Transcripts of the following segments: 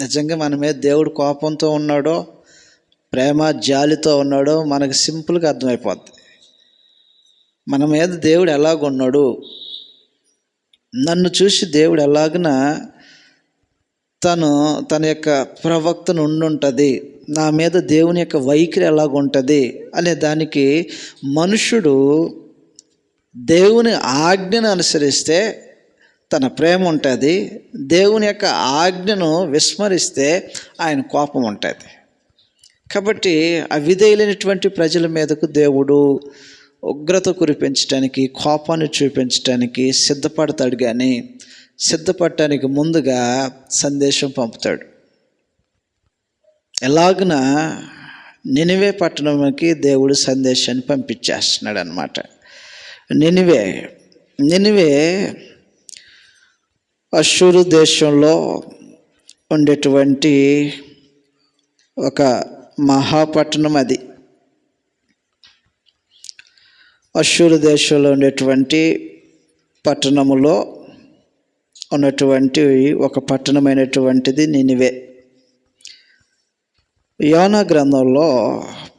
నిజంగా మన మీద దేవుడు కోపంతో ఉన్నాడో ప్రేమ జాలితో ఉన్నాడో మనకు సింపుల్గా అర్థమైపోద్ది. మన మీద దేవుడు ఎలాగున్నాడు నన్ను చూసి దేవుడు ఎలాగన తను తన యొక్క ప్రవక్తను ఉండుంటుంది నా మీద దేవుని యొక్క వైఖరి ఎలాగుంటుంది అనే దానికి మనుషుడు దేవుని ఆజ్ఞను అనుసరిస్తే తన ప్రేమ ఉంటుంది దేవుని యొక్క ఆజ్ఞను విస్మరిస్తే ఆయన కోపం ఉంటుంది. కాబట్టి అవిధేయులైనటువంటి ప్రజల మీదకు దేవుడు ఉగ్రత కురిపించడానికి కోపాన్ని చూపించడానికి సిద్ధపడతాడు కానీ సిద్ధపడటానికి ముందుగా సందేశం పంపుతాడు. ఎలాగున నినివే పట్టణంకి దేవుడు సందేశాన్ని పంపించేస్తున్నాడు అనమాట నినివే నినివే అషూరు దేశంలో ఉండేటువంటి ఒక మహాపట్టణం అది. అశ్షూరు దేశంలో ఉండేటువంటి పట్టణములో ఉన్నటువంటి ఒక పట్టణమైనటువంటిది నినివే. యోన గ్రంథంలో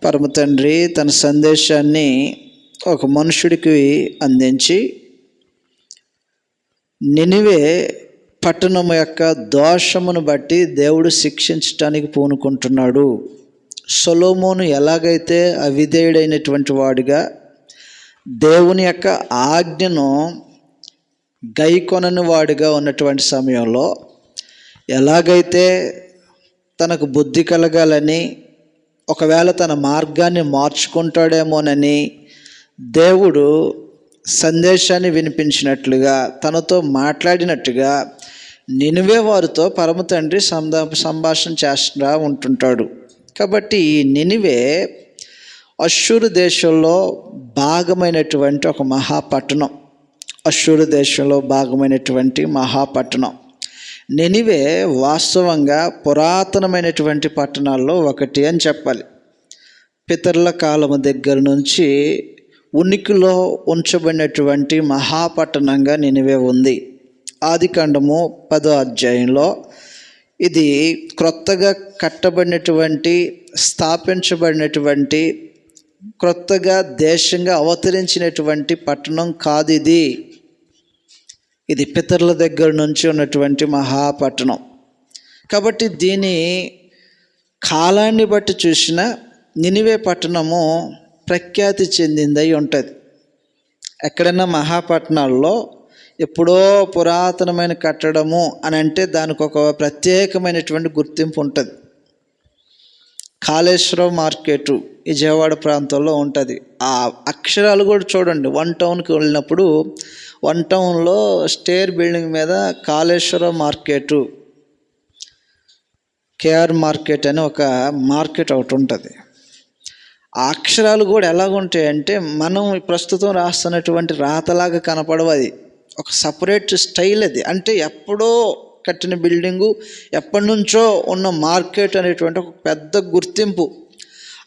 పరమ తండ్రి తన సందేశాన్ని ఒక మనుషుడికి అందించి నినివే పట్టణం యొక్క దోషమును బట్టి దేవుడు శిక్షించటానికి పూనుకుంటున్నాడు. సొలోమోను ఎలాగైతే అవిధేయుడైనటువంటి వాడిగా దేవుని యొక్క ఆజ్ఞను గైకొనని వాడిగా ఉన్నటువంటి సమయంలో ఎలాగైతే తనకు బుద్ధి కలగాలని ఒకవేళ తన మార్గాన్ని మార్చుకుంటాడేమోనని దేవుడు సందేశాన్ని వినిపించినట్లుగా తనతో మాట్లాడినట్టుగా నినువే వారితో పరమ తండ్రి సందా సంభాషణ చేస్తూ ఉంటుంటాడు. కాబట్టి ఈ నినివే అశ్షూరు దేశంలో భాగమైనటువంటి ఒక మహాపట్టణం. అశ్షూరు దేశంలో భాగమైనటువంటి మహాపట్టణం. నినివే వాస్తవంగా పురాతనమైనటువంటి పట్టణాల్లో ఒకటి అని చెప్పాలి. పితరుల కాలము దగ్గర నుంచి ఉనికిలో ఉంచబడినటువంటి మహాపట్టణంగా నినివే ఉంది. ఆదికాండము పదో అధ్యాయంలో ఇది క్రొత్తగా కట్టబడినటువంటి స్థాపించబడినటువంటి క్రొత్తగా దేశంగా అవతరించినటువంటి పట్టణం కాదు ఇది. ఇది పితరుల దగ్గర నుంచి ఉన్నటువంటి మహాపట్టణం. కాబట్టి దీని కాలాన్ని బట్టి చూసిన నినివే పట్టణము ప్రఖ్యాతి చెందిందై ఉంటుంది. ఎక్కడైనా మహాపట్టణాల్లో ఎప్పుడో పురాతనమైన కట్టడము అని అంటే దానికి ఒక ప్రత్యేకమైనటువంటి గుర్తింపు ఉంటుంది. కాళేశ్వరం మార్కెట్ విజయవాడ ప్రాంతంలో ఉంటుంది. ఆ అక్షరాలు కూడా చూడండి. వన్ టౌన్కి వెళ్ళినప్పుడు వన్ టౌన్లో స్టేర్ బిల్డింగ్ మీద కాళేశ్వరం మార్కెట్ కేఆర్ మార్కెట్ అని ఒక మార్కెట్ ఒకటి ఉంటుంది. ఆ అక్షరాలు కూడా ఎలాగుంటాయంటే మనం ప్రస్తుతం రాస్తున్నటువంటి రాతలాగా కనపడవు అది. ఒక సపరేట్ స్టైల్ అది. అంటే ఎప్పుడో కట్టిన బిల్డింగు ఎప్పటి నుంచో ఉన్న మార్కెట్ అనేటువంటి ఒక పెద్ద గుర్తింపు.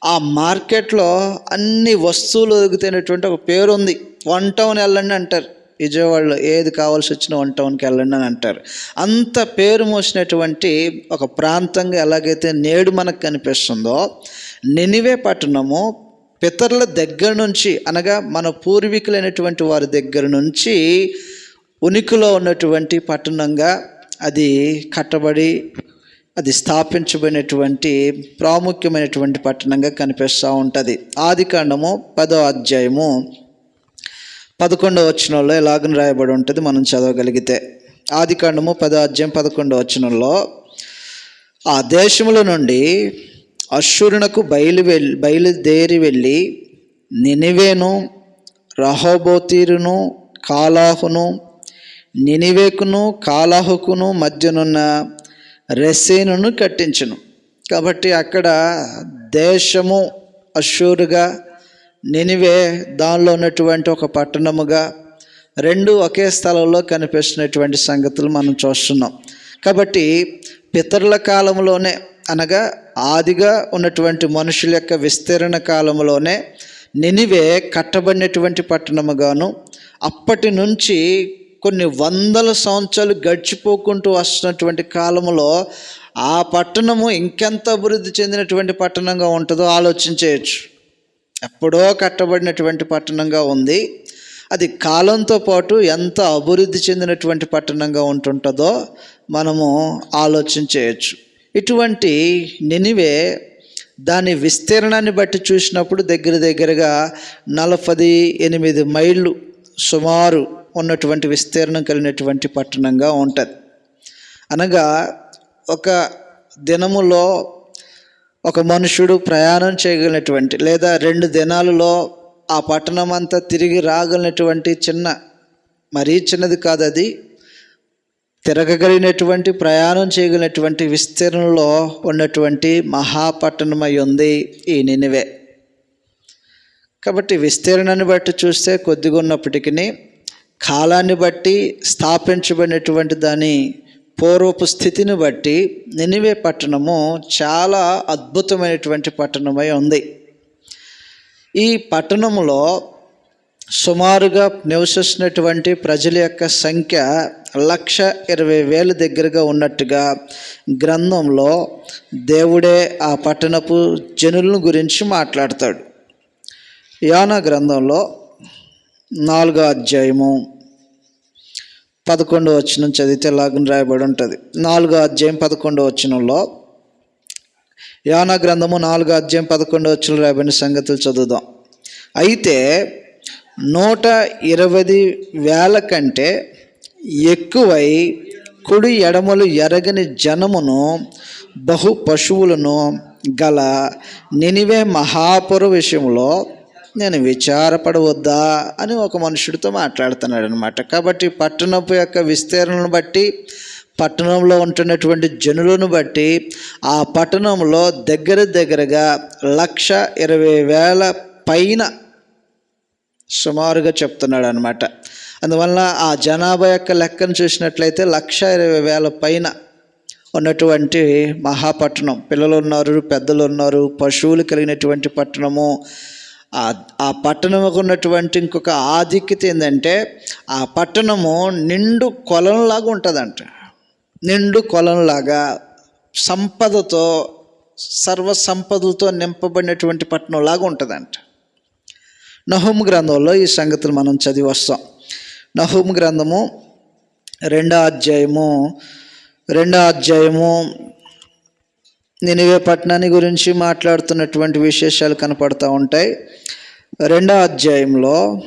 ఆ మార్కెట్లో అన్ని వస్తువులు దొరుకుతున్నటువంటి ఒక పేరు ఉంది వన్ టౌన్ వెళ్ళండి అంటారు. విజయవాడలో ఏది కావాల్సి వచ్చినా వన్ టౌన్కి వెళ్ళండి అని అంటారు. అంత పేరు మోసినటువంటి ఒక ప్రాంతంగా ఎలాగైతే నేడు మనకు కనిపిస్తుందో నినివే పట్టణము పితరుల దగ్గర నుంచి అనగా మన పూర్వీకులైనటువంటి వారి దగ్గర నుంచి ఉనికిలో ఉన్నటువంటి పట్టణంగా అది కట్టబడి అది స్థాపించబడినటువంటి ప్రాముఖ్యమైనటువంటి పట్టణంగా కనిపిస్తూ ఉంటుంది. ఆది కాండము పదో అధ్యాయము పదకొండవ వచనంలో ఎలాగని రాయబడి ఉంటుంది మనం చదవగలిగితే. ఆది కాండము పదో అధ్యాయం పదకొండవ వచనంలో ఆ దేశముల నుండి అశ్వరునకు బయలు వెళ్ళి బయలుదేరి వెళ్ళి నినివేను రహోబోతీరును కాలాహును నినివేకును కాలాహుకును మధ్యనున్న రెసేనును కట్టించును. కాబట్టి అక్కడ దేశము అశ్షూరుగా నినివే దానిలో ఉన్నటువంటి ఒక పట్టణముగా రెండు ఒకే స్థలంలో కనిపిస్తున్నటువంటి సంగతులు మనం చూస్తున్నాం. కాబట్టి పితరుల కాలంలోనే అనగా ఆదిగా ఉన్నటువంటి మనుషుల యొక్క విస్తరణ కాలంలోనే నినివే కట్టబడినటువంటి పట్టణముగాను అప్పటి నుంచి కొన్ని వందల సంవత్సరాలు గడిచిపోకుంటూ వస్తున్నటువంటి కాలంలో ఆ పట్టణము ఇంకెంత అభివృద్ధి చెందినటువంటి పట్టణంగా ఉంటుందో ఆలోచించేయచ్చు ఎప్పుడో కట్టబడినటువంటి పట్టణంగా ఉంది. అది కాలంతో పాటు ఎంత అభివృద్ధి చెందినటువంటి పట్టణంగా ఉంటుంటుందో మనము ఆలోచించేయచ్చు ఇటువంటి నినివే దాని విస్తీర్ణాన్ని బట్టి చూసినప్పుడు దగ్గర దగ్గరగా నలభై ఎనిమిది మైళ్ళు సుమారు ఉన్నటువంటి విస్తీర్ణం కలిగినటువంటి పట్టణంగా ఉంటుంది. అనగా ఒక దినములో ఒక మనుషుడు ప్రయాణం చేయగలిగినటువంటి లేదా రెండు దినాలలో ఆ పట్టణం అంతా తిరిగి రాగలిగినటువంటి చిన్న మరీ చిన్నది కాదు అది తిరగగలిగినటువంటి ప్రయాణం చేయగలిగినటువంటి విస్తీర్ణంలో ఉన్నటువంటి మహాపట్టణమై ఉంది ఈ నినివే. కాబట్టి విస్తీర్ణాన్ని బట్టి చూస్తే కొద్దిగా ఉన్నప్పటికీ కాలాన్ని బట్టి స్థాపించబడినటువంటి దాని పూర్వపు స్థితిని బట్టి నినివే పట్టణము చాలా అద్భుతమైనటువంటి పట్టణమై ఉంది. ఈ పట్టణంలో సుమారుగా నివసిస్తున్నటువంటి ప్రజల యొక్క సంఖ్య లక్ష ఇరవై వేల దగ్గరగా ఉన్నట్టుగా గ్రంథంలో దేవుడే ఆ పట్టణపు జనులను గురించి మాట్లాడతాడు. యానా గ్రంథంలో నాలుగో అధ్యాయము పదకొండో వచనం చదివితే లాగున రాయబడి ఉంటుంది. నాలుగో అధ్యాయం పదకొండో వచనంలో యానా గ్రంథము నాలుగో అధ్యాయం పదకొండో వచనం రాయబడిన సంగతులు చదువుదాం. అయితే నూట ఇరవై వేల కంటే ఎక్కువై కుడి ఎడమలు ఎరగని జనమును బహు పశువులను గల నినివే మహాపుర విషయంలో నేను విచారపడవద్దా అని ఒక మనుషుడితో మాట్లాడుతున్నాడు అనమాట కాబట్టి పట్టణపు యొక్క విస్తీర్ణను బట్టి పట్టణంలో ఉంటున్నటువంటి జనులను బట్టి ఆ పట్టణంలో దగ్గర దగ్గరగా లక్ష ఇరవై వేల పైన సుమారుగా చెప్తున్నాడు అనమాట అందువల్ల ఆ జనాభా యొక్క లెక్కను చూసినట్లయితే లక్ష ఇరవై వేల పైన ఉన్నటువంటి మహాపట్టణం పిల్లలు ఉన్నారు పెద్దలు ఉన్నారు పశువులు కలిగినటువంటి పట్టణము. ఆ పట్టణముకు పట్టణంకు ఉన్నటువంటి ఇంకొక ఆధిక్యత ఏంటంటే ఆ పట్టణము నిండు కొలంలాగా ఉంటుందంట. నిండు కొలంలాగా సంపదతో సర్వ సంపదలతో నింపబడినటువంటి పట్టణంలాగా ఉంటుందంట. నహుమ్ గ్రంథంలో ఈ సంగతులు మనం చదివి వస్తాం. నహుమ్ గ్రంథము రెండో అధ్యాయము రెండో అధ్యాయము నినివే పట్టణాన్ని గురించి మాట్లాడుతున్నటువంటి విశేషాలు కనపడుతూ ఉంటాయి. రెండో అధ్యాయంలో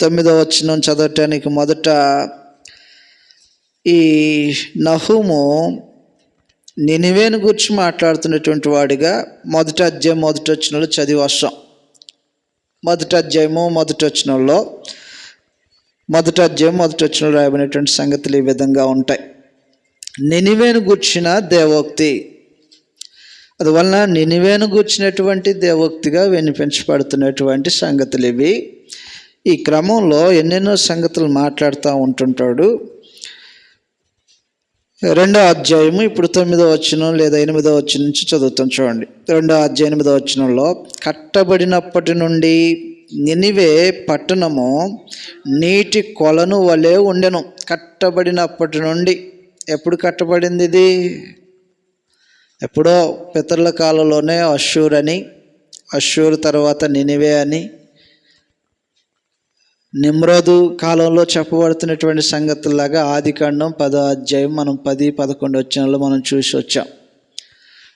తొమ్మిదో వచనం చదవటానికి మొదట ఈ నహుము నినివేను గురించి మాట్లాడుతున్నటువంటి వాడిగా మొదటి అధ్యాయం మొదటి వచ్చినలో చదివి వస్తాం. మొదటి అధ్యాయము మొదటి వచనంలో మొదటి అధ్యాయం మొదటి వచనంలో రాయబడినటువంటి సంగతులు ఈ విధంగా ఉంటాయి. నినివేను గుర్చిన దేవోక్తి. అందువలన నినివేను గూర్చినటువంటి దేవోక్తిగా వినిపించబడుతున్నటువంటి సంగతులు ఇవి. ఈ క్రమంలో ఎన్నెన్నో సంగతులు మాట్లాడుతూ ఉంటుంటాడు. రెండో అధ్యాయము ఇప్పుడు తొమ్మిదో వచ్చిన లేదా ఎనిమిదో వచ్చిన నుంచి చదువుతాం చూడండి. రెండో అధ్యాయం ఎనిమిదో వచ్చినంలో కట్టబడినప్పటి నుండి నినివే పట్టణము నీటి కొలను వలె ఉండెను. కట్టబడినప్పటి నుండి. ఎప్పుడు కట్టబడింది ఇది? ఎప్పుడో పితరుల కాలంలోనే అశ్షూర్ అని అశ్షూర్ తర్వాత నినివే అని నిమ్రోదు కాలంలో చెప్పబడుతున్నటువంటి సంగతుల్లాగా ఆది కాండం పదో అధ్యాయం మనం పది పదకొండు వచ్చినలో మనం చూసి వచ్చాం.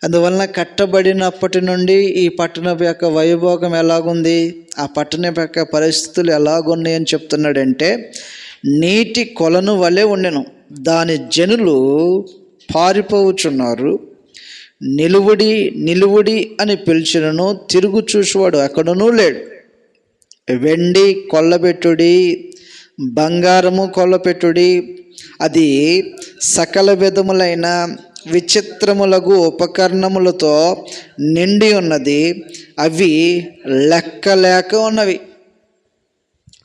అందువలన కట్టబడినప్పటి నుండి ఈ పట్టణం యొక్క వైభోగం ఎలాగుంది? ఆ పట్టణం యొక్క పరిస్థితులు ఎలాగున్నాయి అని చెప్తున్నాడంటే నీటి కొలను వలె ఉండెను. దాని జనులు పారిపోవుచున్నారు. నిలువుడి నిలువుడి అని పిలిచినను తిరుగు చూసేవాడు ఎక్కడనూ లేడు. వెండి కొల్లబెట్టుడి బంగారము కొల్లపెట్టుడి అది సకల విధములైన విచిత్రములకు ఉపకరణములతో నిండి ఉన్నది. అవి లెక్కలేక ఉన్నవి.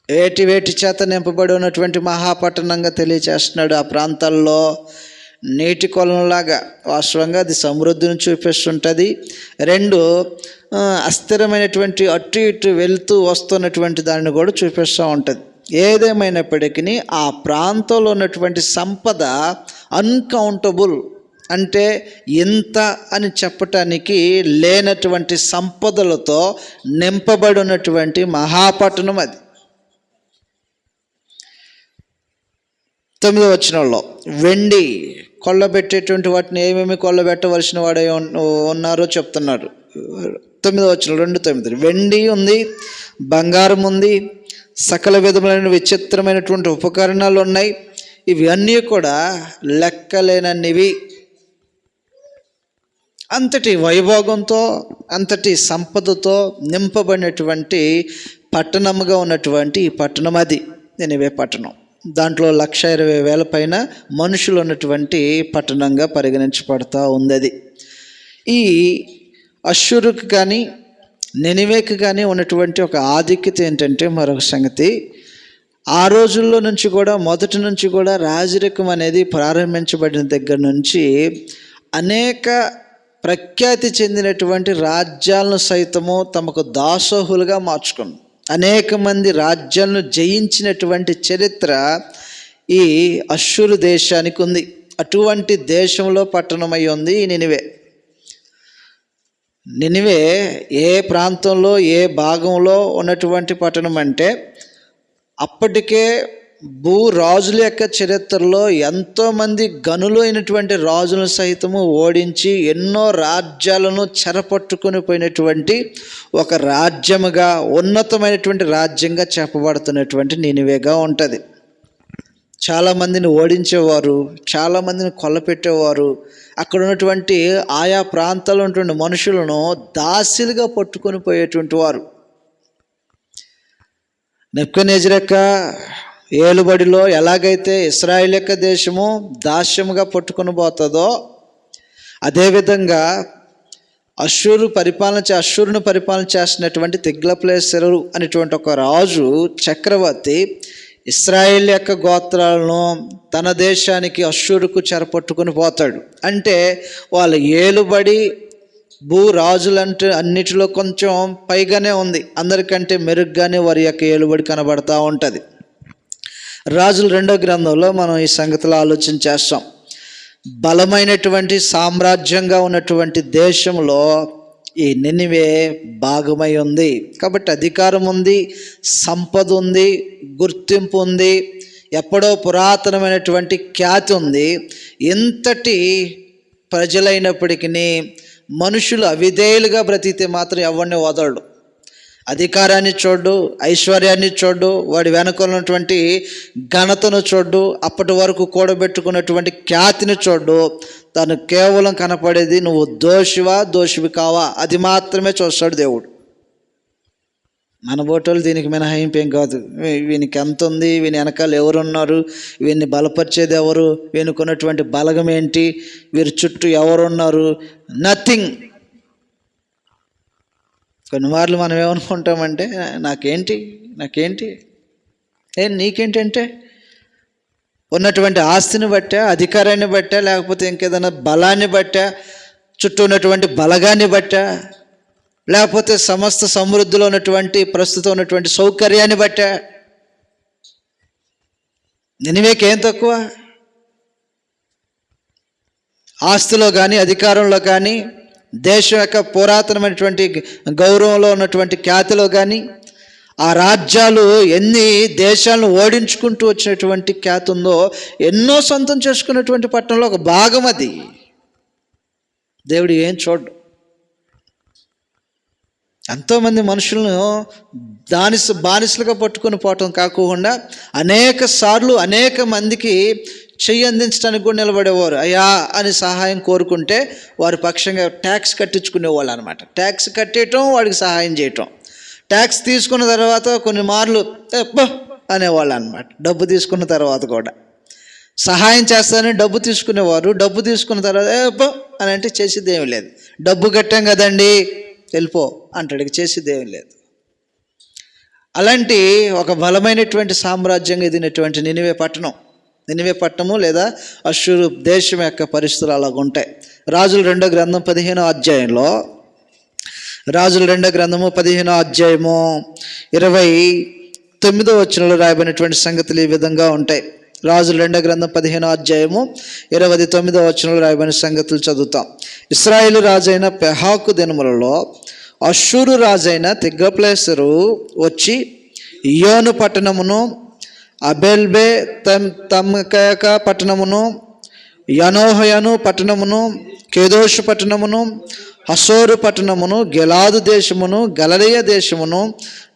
వేటి వేటి చేత నింపబడి ఉన్నటువంటి మహాపట్టణంగా తెలియచేస్తున్నాడు ఆ ప్రాంతాల్లో నీటి కొలంలాగా వాస్తవంగా అది సమృద్ధిని చూపిస్తుంటుంది. రెండు అస్థిరమైనటువంటి అటు ఇటు వెళ్తూ వస్తున్నటువంటి దాన్ని కూడా చూపిస్తూ ఉంటుంది. ఏదేమైనప్పటికీ ఆ ప్రాంతంలో ఉన్నటువంటి సంపద అన్కౌంటబుల్ అంటే ఇంత అని చెప్పటానికి లేనటువంటి సంపదలతో నింపబడి ఉన్నటువంటి మహాపట్టణం అది. తొమ్మిదో వచనంలో వెండి కొల్లబెట్టేటువంటి వాటిని ఏమేమి కొల్లబెట్టవలసిన వాడే ఉన్నారో చెప్తున్నాడు తొమ్మిదో వచ్చిన రెండు తొమ్మిది. వెండి ఉంది బంగారం ఉంది సకల విధములైన విచిత్రమైనటువంటి ఉపకరణాలు ఉన్నాయి. ఇవి అన్నీ కూడా లెక్కలేనన్నివి. అంతటి వైభోగంతో అంతటి సంపదతో నింపబడినటువంటి పట్టణముగా ఉన్నటువంటి ఈ పట్టణం అది. నినివే పట్టణం. దాంట్లో లక్ష ఇరవై వేల పైన మనుషులు ఉన్నటువంటి పట్టణంగా పరిగణించబడతా ఉంది అది ఈ అశ్వరుకు కానీ నెనివేకి కానీ ఉన్నటువంటి ఒక ఆధిక్యత ఏంటంటే మరొక సంగతి. ఆ రోజుల్లో నుంచి కూడా మొదటి నుంచి కూడా రాజరికం అనేది ప్రారంభించబడిన దగ్గర నుంచి అనేక ప్రఖ్యాతి చెందినటువంటి రాజ్యాలను సైతము తమకు దాసోహులుగా మార్చుకుంది. అనేక మంది రాజ్యాలను జయించినటువంటి చరిత్ర ఈ అశ్షూరు దేశానికి ఉంది. అటువంటి దేశంలో పట్టణమై ఉంది ఈ నినివే. నినివే ఏ ప్రాంతంలో ఏ భాగంలో ఉన్నటువంటి పట్టణం అంటే అప్పటికే భూ రాజుల యొక్క చరిత్రలో ఎంతోమంది గనులు అయినటువంటి రాజులను సైతము ఓడించి ఎన్నో రాజ్యాలను చెరపట్టుకుని పోయినటువంటి ఒక రాజ్యముగా ఉన్నతమైనటువంటి రాజ్యంగా చెప్పబడుతున్నటువంటి నినివేగా ఉంటుంది. చాలామందిని ఓడించేవారు చాలామందిని కొల్లపెట్టేవారు అక్కడ ఉన్నటువంటి ఆయా ప్రాంతాల్లో ఉన్నటువంటి మనుషులను దాసిలుగా పట్టుకొని పోయేటువంటి వారు. నెప్పుకొనేజర్ ఏలుబడిలో ఎలాగైతే ఇస్రాయేల్ యొక్క దేశము దాస్యముగా పట్టుకుని పోతుందో అదేవిధంగా అశ్వరు పరిపాలన చే పరిపాలన చేస్తున్నటువంటి తిగ్లప్లేశ్వరు అనేటువంటి ఒక రాజు చక్రవర్తి ఇస్రాయేల్ యొక్క గోత్రాలను తన దేశానికి అశ్వరుకు చెరపట్టుకుని పోతాడు. అంటే వాళ్ళ ఏలుబడి భూ రాజులంటే అన్నిటిలో కొంచెం పైగానే ఉంది. అందరికంటే మెరుగ్గానే వారి యొక్క ఏలుబడి కనబడతా ఉంటుంది. రాజుల రెండో గ్రంథంలో మనం ఈ సంగతిలో ఆలోచన చేస్తాం. బలమైనటువంటి సామ్రాజ్యంగా ఉన్నటువంటి దేశంలో ఈ నినివే భాగమై ఉంది. కాబట్టి అధికారం ఉంది సంపద ఉంది గుర్తింపు ఉంది ఎప్పుడో పురాతనమైనటువంటి ఖ్యాతి ఉంది. ఇంతటి ప్రజలైనప్పటికీ మనుషులు అవిధేయులుగా బ్రతికితే మాత్రం ఎవరిని వదలడు అధికారాన్ని చూడు ఐశ్వర్యాన్ని చూడు వాడి వెనక ఉన్నటువంటి ఘనతను చూడు అప్పటి వరకు కూడబెట్టుకున్నటువంటి ఖ్యాతిని చూడు. తను కేవలం కనపడేది నువ్వు దోషివా దోషివి కావా? అది మాత్రమే చూస్తాడు దేవుడు. మన బోటోలు దీనికి మినహాయింపు ఏం కాదు. వీనికి ఎంత ఉంది? వీని వెనకాల ఎవరున్నారు? వీన్ని బలపరిచేది ఎవరు? వీనికి ఉన్నటువంటి బలగం ఏంటి? వీరి చుట్టూ ఎవరున్నారు? నథింగ్. కొన్నిమార్లు మనం ఏమనుకుంటామంటే నాకేంటి నాకేంటి? ఏ నీకేంటంటే ఉన్నటువంటి ఆస్తిని బట్టే అధికారాన్ని బట్టే లేకపోతే ఇంకేదైనా బలాన్ని బట్టే చుట్టూ ఉన్నటువంటి బలగాన్ని బట్టా లేకపోతే సమస్త సమృద్ధిలో ఉన్నటువంటి ప్రస్తుతం ఉన్నటువంటి సౌకర్యాన్ని బట్టే. నినివేకేం తక్కువ? ఆస్తిలో కానీ అధికారంలో కానీ దేశం యొక్క పురాతనమైనటువంటి గౌరవంలో ఉన్నటువంటి ఖ్యాతిలో కానీ ఆ రాజ్యాలు ఎన్ని దేశాలను ఓడించుకుంటూ వచ్చినటువంటి ఖ్యాతి ఉందో ఎన్నో సొంతం చేసుకున్నటువంటి పట్టణంలో ఒక భాగం అది. దేవుడు ఏం చూడ్డు. ఎంతోమంది మనుషులను దానిస బానిసలుగా పట్టుకొని పోవటం కాకుండా అనేక సార్లు అనేక మందికి చెయ్యి అందించడానికి కూడా నిలబడేవారు. అయ్యా అని సహాయం కోరుకుంటే వారి పక్షంగా ట్యాక్స్ కట్టించుకునేవాళ్ళు అనమాట ట్యాక్స్ కట్టేయటం వాడికి సహాయం చేయటం. ట్యాక్స్ తీసుకున్న తర్వాత కొన్ని మార్లు అనేవాళ్ళు అనమాట డబ్బు తీసుకున్న తర్వాత కూడా. సహాయం చేస్తానని డబ్బు తీసుకునేవారు. డబ్బు తీసుకున్న తర్వాత ఏపో అని అంటే చేసేది ఏమి లేదు. డబ్బు కట్టాం కదండి వెళ్ళిపో అంటాడు. చేసేది ఏమి లేదు. అలాంటి ఒక బలమైనటువంటి సామ్రాజ్యంగా ఎదిగినటువంటి నినివే పట్టణం నినివే పట్టణము లేదా అశ్షూరు దేశం యొక్క పరిస్థితులు అలాగ ఉంటాయి. రాజుల రెండో గ్రంథం పదిహేనో అధ్యాయంలో రాజుల రెండో గ్రంథము పదిహేనో అధ్యాయము ఇరవై తొమ్మిదో వచనంలో రాయబడినటువంటి సంగతులు ఈ విధంగా ఉంటాయి. రాజుల రెండో గ్రంథం పదిహేనో అధ్యాయము ఇరవై తొమ్మిదో వచనంలో రాయబడిన సంగతులు చదువుతాం. ఇస్రాయేల్ రాజైన పెహాకు దినములలో అశ్షూరు రాజైన తిగ్గప్లేసరు వచ్చి యోను పట్టణమును అబెల్బే తమ్ తమ్కయక పట్టణమును యనోహయను పట్టణమును కేదోషు పట్టణమును హసోరు పట్టణమును గెలాదు దేశమును గలలియ దేశమును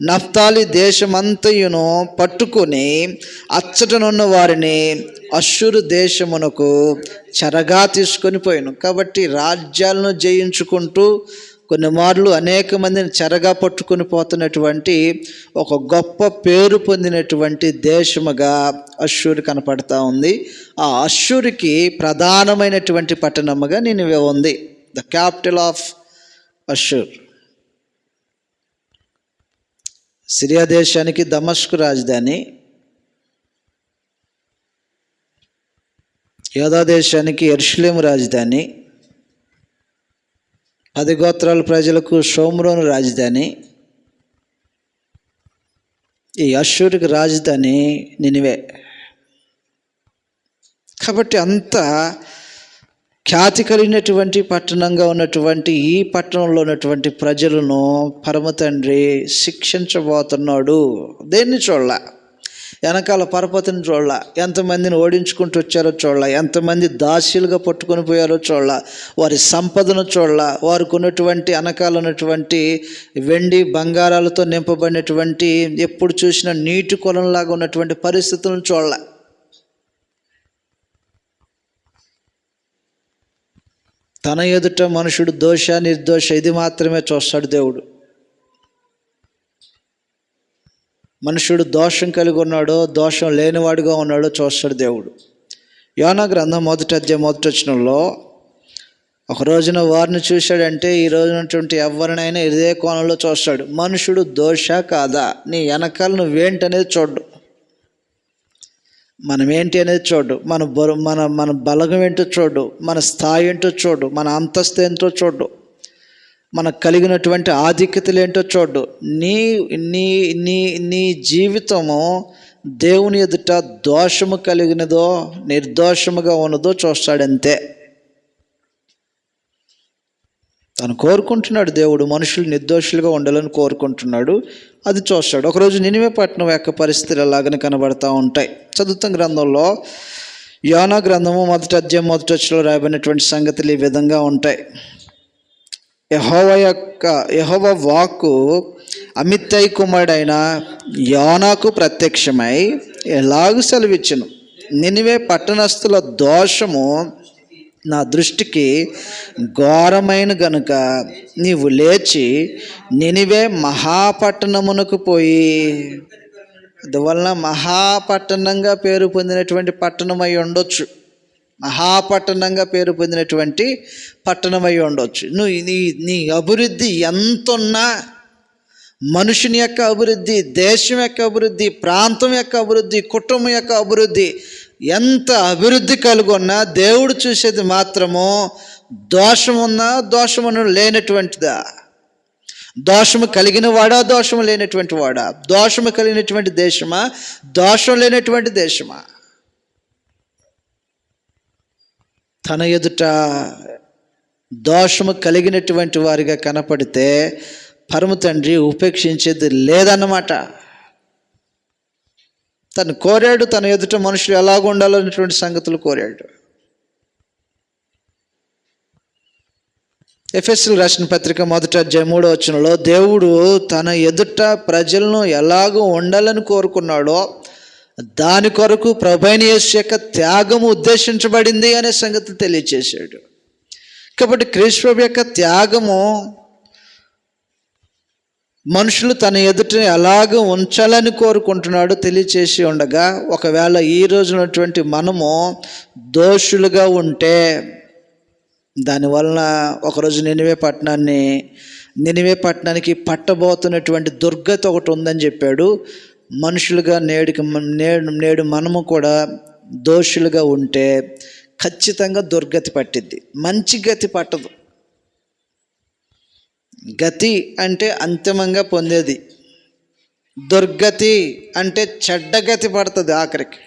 నఫ్తాలి దేశమంతయును పట్టుకొని అచ్చటనున్న వారిని అశ్షురు దేశమునకు చెరగా తీసుకొని పోయాను. కాబట్టి రాజ్యాలను జయించుకుంటూ కొన్ని మార్లు అనేక మందిని చెరగా పట్టుకుని పోతున్నటువంటి ఒక గొప్ప పేరు పొందినటువంటి దేశముగా అశ్షూరు కనపడతా ఉంది. ఆ అశ్షూరికి ప్రధానమైనటువంటి పట్టణముగా నినివే ఉంది. The capital of Ashur Syria దేశానికి దమస్కు రాజధాని. యోధా దేశానికి ఎర్షులేము రాజధాని. పది గోత్రాల ప్రజలకు షోమ్రోను రాజధాని. ఈ అశ్వరికి రాజధాని నినివే. కాబట్టి అంత ఖ్యాతి కలిగినటువంటి పట్టణంగా ఉన్నటువంటి ఈ పట్టణంలో ఉన్నటువంటి ప్రజలను పరమ తండ్రి శిక్షించబోతున్నాడు. దేన్ని చూడాల? వెనకాల పరపతిని చూడాల. ఎంతమందిని ఓడించుకుంటూ వచ్చారో చూడాల. ఎంతమంది దాస్యులుగా పట్టుకొని పోయారో చూడాల. వారి సంపదను చూడాల. వారికి ఉన్నటువంటి వెనకాల ఉన్నటువంటి వెండి బంగారాలతో నింపబడినటువంటి ఎప్పుడు చూసినా నీటి కొలంలాగా ఉన్నటువంటి పరిస్థితులను చూడాల. తన ఎదుట మనుషుడు దోష నిర్దోష ఇది మాత్రమే చూస్తాడు దేవుడు. మనుషుడు దోషం కలిగి ఉన్నాడో దోషం లేనివాడుగా ఉన్నాడో చూస్తాడు దేవుడు. యోనా గ్రంథం మొదటి అధ్యాయం మొదటి వచ్చినంలో ఒక రోజున వారిని చూశాడంటే ఈ రోజునటువంటి ఎవరినైనా ఇదే కోణంలో చూస్తాడు. మనుషుడు దోష కాదా? నీ వెనకాల నువ్వేంటనేది చూడు మనం ఏంటి అనేది చూడు మన బరు మన మన బలగం ఏంటో చూడు మన స్థాయి ఏంటో చూడు మన అంతస్తు ఏంటో చూడు మనకు కలిగినటువంటి ఆధిక్యతలు ఏంటో చూడు. నీ నీ నీ నీ జీవితము దేవుని ఎదుట దోషము కలిగినదో నిర్దోషముగా ఉన్నదో చూస్తాడంతే. తను కోరుకుంటున్నాడు దేవుడు మనుషులు నిర్దోషులుగా ఉండాలని కోరుకుంటున్నాడు. అది చూస్తాడు. ఒకరోజు నినివే పట్టణం యొక్క పరిస్థితులు అలాగనే కనబడతా ఉంటాయి. చదువుతాం గ్రంథంలో యోనా గ్రంథము మొదటి అధ్యాయం మొదటి వచ్చిలో రాయబడినటువంటి సంగతులు ఈ విధంగా ఉంటాయి. యహోవ యొక్క యహోవ వాక్కు అమిత్తై కుమారుడైన యోనాకు ప్రత్యక్షమై ఎలాగూ సెలవిచ్చును? నినివే పట్టణస్థుల దోషము నా దృష్టికి ఘోరమైన గనుక నీవు లేచి నినివే మహాపట్టణమునకు పోయి అందువలన మహాపట్టణంగా పేరు పొందినటువంటి పట్టణం అయి ఉండొచ్చు. మహాపట్టణంగా పేరు పొందినటువంటి పట్టణం అయి ఉండవచ్చు నువ్వు నీ నీ అభివృద్ధి ఎంతున్నా మనుషుని యొక్క అభివృద్ధి దేశం యొక్క అభివృద్ధి ప్రాంతం యొక్క అభివృద్ధి కుటుంబం యొక్క అభివృద్ధి ఎంత అభివృద్ధి కలుగున్నా దేవుడు చూసేది మాత్రము దోషమున్నా దోషమును లేనటువంటిదా? దోషము కలిగిన వాడా దోషము లేనటువంటి వాడా? దోషము కలిగినటువంటి దేశమా? దోషం లేనటువంటి దేశమా? తన ఎదుట దోషము కలిగినటువంటి వారిగా కనపడితే పరమ తండ్రి ఉపేక్షించేది లేదన్నమాట. తను కోరాడు తన ఎదుట మనుషులు ఎలాగ ఉండాలనేటువంటి సంగతులు కోరాడు. ఎఫ్ఎస్ఎల్ రాసిన పత్రిక మొదట అధ్యాయం వచ్చినలో దేవుడు తన ఎదుట ప్రజలను ఎలాగో ఉండాలని కోరుకున్నాడో దాని కొరకు ప్రభైన యేసు యొక్క త్యాగము ఉద్దేశించబడింది అనే సంగతి తెలియచేశాడు. కాబట్టి క్రీస్తు యొక్క త్యాగము మనుషులు తన ఎదుట ఎలాగ ఉంచాలని కోరుకుంటున్నాడో తెలియచేసి ఉండగా ఒకవేళ ఈ రోజునటువంటి మనము దోషులుగా ఉంటే దానివలన ఒకరోజు నినివే పట్టణాన్ని నినివే పట్టణానికి పట్టబోతున్నటువంటి దుర్గతి ఒకటి ఉందని చెప్పాడు. మనుషులుగా నేడుకి నేడు నేడు మనము కూడా దోషులుగా ఉంటే ఖచ్చితంగా దుర్గతి పట్టిద్ది. మంచి గతి పట్టదు. గతి అంటే అంతిమంగా పొందేది. దుర్గతి అంటే చెడ్డ గతి పడుతుంది ఆఖరికి.